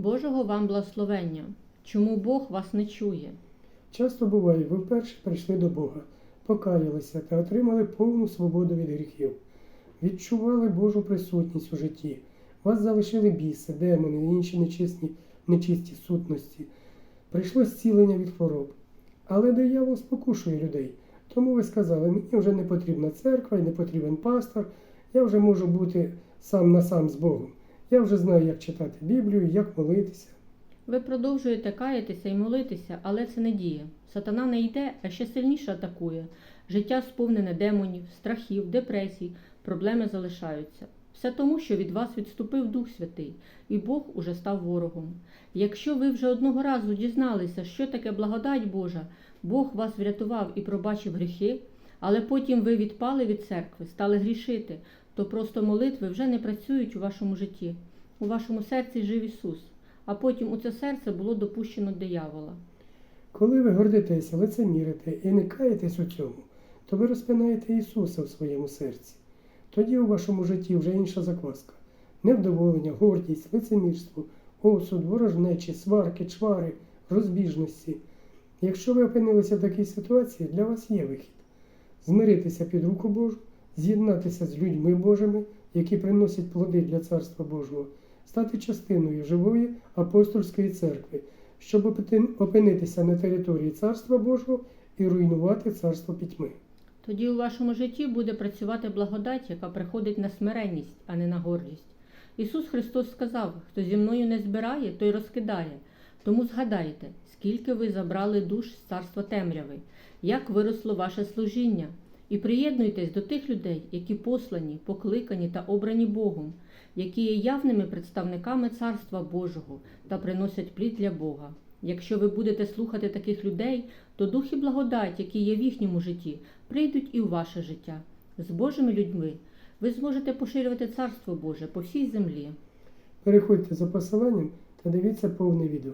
Божого вам благословення. Чому Бог вас не чує? Часто буває, ви вперше прийшли до Бога, покаялися та отримали повну свободу від гріхів, відчували Божу присутність у житті, вас залишили біси, демони і інші нечисті, нечисті сутності. Прийшло зцілення від хвороб. Але диявол спокушує людей. Тому ви сказали, мені вже не потрібна церква і не потрібен пастор, я вже можу бути сам на сам з Богом. Я вже знаю, як читати Біблію, як молитися. Ви продовжуєте каятися і молитися, але це не діє. Сатана не йде, а ще сильніше атакує. Життя сповнене демонів, страхів, депресій, проблеми залишаються. Все тому, що від вас відступив Дух Святий, і Бог уже став ворогом. Якщо ви вже одного разу дізналися, що таке благодать Божа, Бог вас врятував і пробачив гріхи, але потім ви відпали від церкви, стали грішити, то просто молитви вже не працюють у вашому житті. У вашому серці жив Ісус, а потім у це серце було допущено диявола. Коли ви гордитеся, лицемірите і не каєтесь у цьому, то ви розпинаєте Ісуса в своєму серці. Тоді у вашому житті вже інша закваска. Невдоволення, гордість, лицемірство, осуд, ворожнечі, сварки, чвари, розбіжності. Якщо ви опинилися в такій ситуації, для вас є вихід. Змиритися під руку Божу, з'єднатися з людьми Божими, які приносять плоди для Царства Божого, стати частиною живої апостольської церкви, щоб опинитися на території Царства Божого і руйнувати царство пітьми. Тоді у вашому житті буде працювати благодать, яка приходить на смиренність, а не на гордість. Ісус Христос сказав: хто зі мною не збирає, той розкидає. Тому згадайте, скільки ви забрали душ з царства темряви, як виросло ваше служіння, і приєднуйтесь до тих людей, які послані, покликані та обрані Богом, які є явними представниками Царства Божого та приносять плід для Бога. Якщо ви будете слухати таких людей, то дух і благодать, які є в їхньому житті, прийдуть і у ваше життя. З Божими людьми ви зможете поширювати Царство Боже по всій землі. Переходьте за посиланням та дивіться повне відео.